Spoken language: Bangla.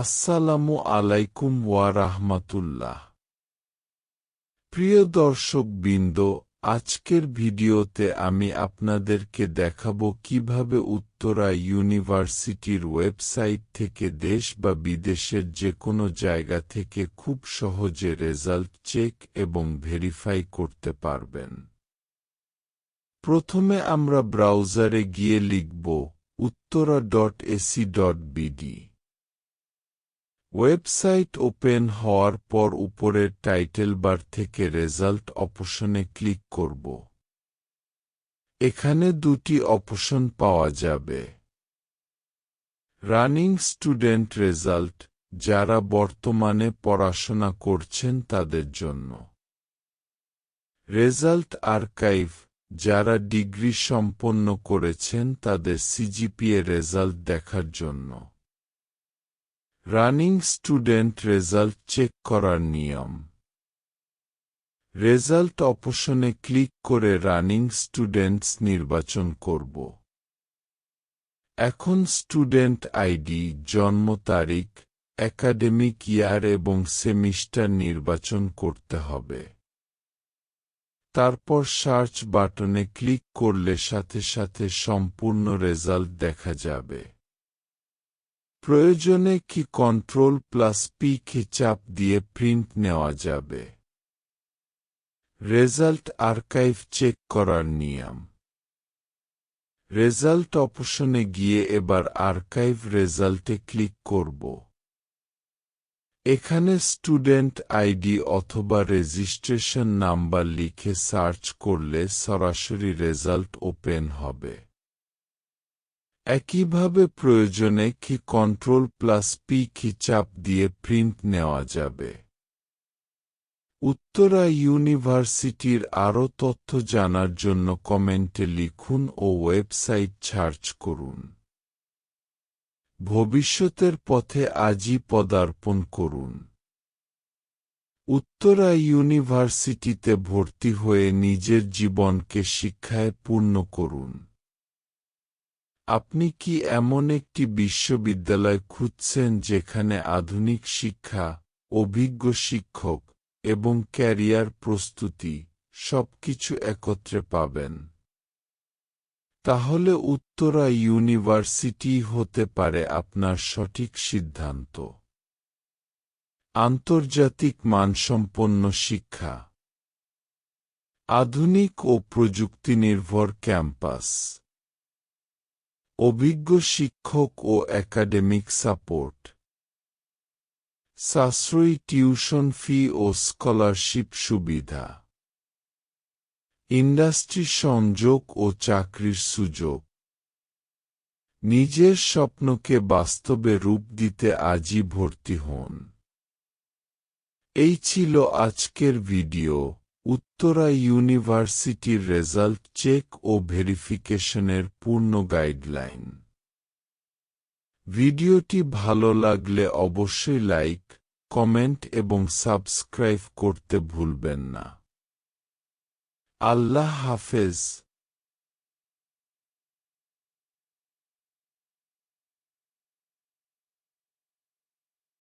আসসালামু আলাইকুম ওয়া রাহমাতুল্লাহ। প্রিয় দর্শক বৃন্দ, আজকের ভিডিওতে আমি আপনাদেরকে দেখাব কীভাবে উত্তরা ইউনিভার্সিটির ওয়েবসাইট থেকে দেশ বা বিদেশের যে কোনো জায়গা থেকে খুব সহজে রেজাল্ট চেক এবং ভেরিফাই করতে পারবেন। প্রথমে আমরা ব্রাউজারে গিয়ে লিখব Uttara dot AC dot BD. Website open হওয়ার পর উপরের টাইটেল বার থেকে রেজাল্ট অপশনে ক্লিক করব। এখানে দুটি অপশন পাওয়া যাবে। রানিং স্টুডেন্ট রেজাল্ট, যারা বর্তমানে পড়াশোনা করছেন তাদের জন্য। রেজাল্ট আর্কাইভ, যারা ডিগ্রি সম্পন্ন করেছেন তাদের সিজিপিএ রেজাল্ট দেখার জন্য। রানিং স্টুডেন্ট রেজাল্ট চেক করার নিয়ম। রেজাল্ট অপশনে ক্লিক করে রানিং স্টুডেন্টস নির্বাচন করব। এখন স্টুডেন্ট আইডি, জন্ম তারিখ, একাডেমিক ইয়ার এবং সেমিস্টার নির্বাচন করতে হবে। তারপর সার্চ বাটনে ক্লিক করলে সাথে সাথে সম্পূর্ণ রেজাল্ট দেখা যাবে। প্রয়োজনে কি কন্ট্রোল প্লাস পি কে চাপ দিয়ে প্রিন্ট নেওয়া যাবে? রেজাল্ট আর্কাইভ চেক করার নিয়ম। রেজাল্ট অপশনে গিয়ে এবার আর্কাইভ রেজাল্টে ক্লিক করব। এখানে স্টুডেন্ট আইডি অথবা রেজিস্ট্রেশন নাম্বার লিখে সার্চ করলে সরাসরি রেজাল্ট ওপেন হবে। একইভাবে প্রয়োজনে কি কন্ট্রোল প্লাস পি কি চাপ দিয়ে প্রিন্ট নেওয়া যাবে? উত্তরা ইউনিভার্সিটির আরও তথ্য জানার জন্য কমেন্টে লিখুন ও ওয়েবসাইট সার্চ করুন। ভবিষ্যতের পথে আজই পদার্পণ করুন। উত্তরা ইউনিভার্সিটিতে ভর্তি হয়ে নিজের জীবনকে শিক্ষায় পূর্ণ করুন। আপনি কি এমন একটি বিশ্ববিদ্যালয় খুঁজছেন যেখানে আধুনিক শিক্ষা, অভিজ্ঞ শিক্ষক এবং ক্যারিয়ার প্রস্তুতি সবকিছু একত্রে পাবেন? তাহলে উত্তরা ইউনিভার্সিটি হতে পারে আপনার সঠিক সিদ্ধান্ত। আন্তর্জাতিক মানসম্পন্ন শিক্ষা। আধুনিক ও প্রযুক্তিনির্ভর ক্যাম্পাস। অভিজ্ঞ শিক্ষক ও একাডেমিক সাপোর্ট। সাশ্রয়ী টিউশন ফি ও স্কলারশিপ সুবিধা। ইন্ডাস্ট্রি সংযোগ ও চাকরির সুযোগ। নিজের স্বপ্নকে বাস্তবে রূপ দিতে আজই ভর্তি হন। এই ছিল আজকের ভিডিও। উত্তরা ইউনিভার্সিটির রেজাল্ট চেক ও ভেরিফিকেশনের পূর্ণ গাইডলাইন। ভিডিওটি ভালো লাগলে অবশ্যই লাইক, কমেন্ট এবং সাবস্ক্রাইব করতে ভুলবেন না। আল্লাহ হাফেজ।